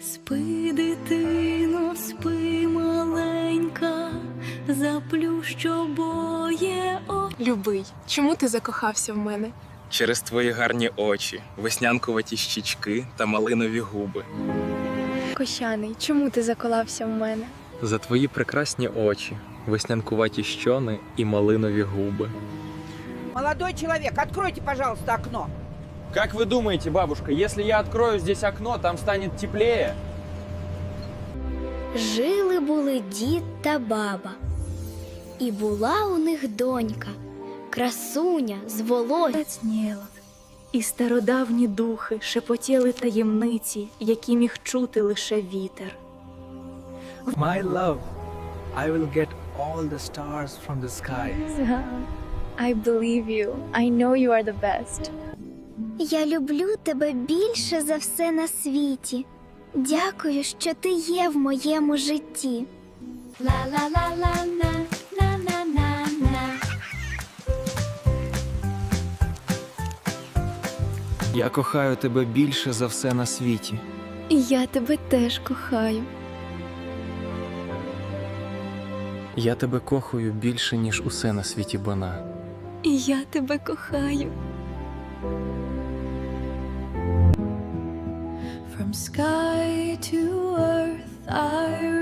Спи, дитино, спи, маленька, заплющ обоє о. Любий, чому ти закохався в мене? Через твої гарні очі, веснянкуваті щічки та малинові губи. Кощаний, чому ти заколався в мене? За твої прекрасні очі, веснянкуваті щони і малинові губи. Молодой человек, откройте, пожалуйста, окно. Как вы думаете, бабушка, если я открою здесь окно, там станет теплее? Жили були дід та баба, і була у них донька, красуня з волосся. І стародавні духи шепотіли таємниці, які міг чути лише вітер. My love, I will get all the stars from the sky. I believe you. I know you are the best. Я люблю тебе більше за все на світі. Дякую, що ти є в моєму житті. Ла-ла-ла-ла-на, на-на-на-на. Я кохаю тебе більше за все на світі. І я тебе теж кохаю. Я тебе кохаю більше, ніж усе на світі бана. І я тебе кохаю. From sky to earth, I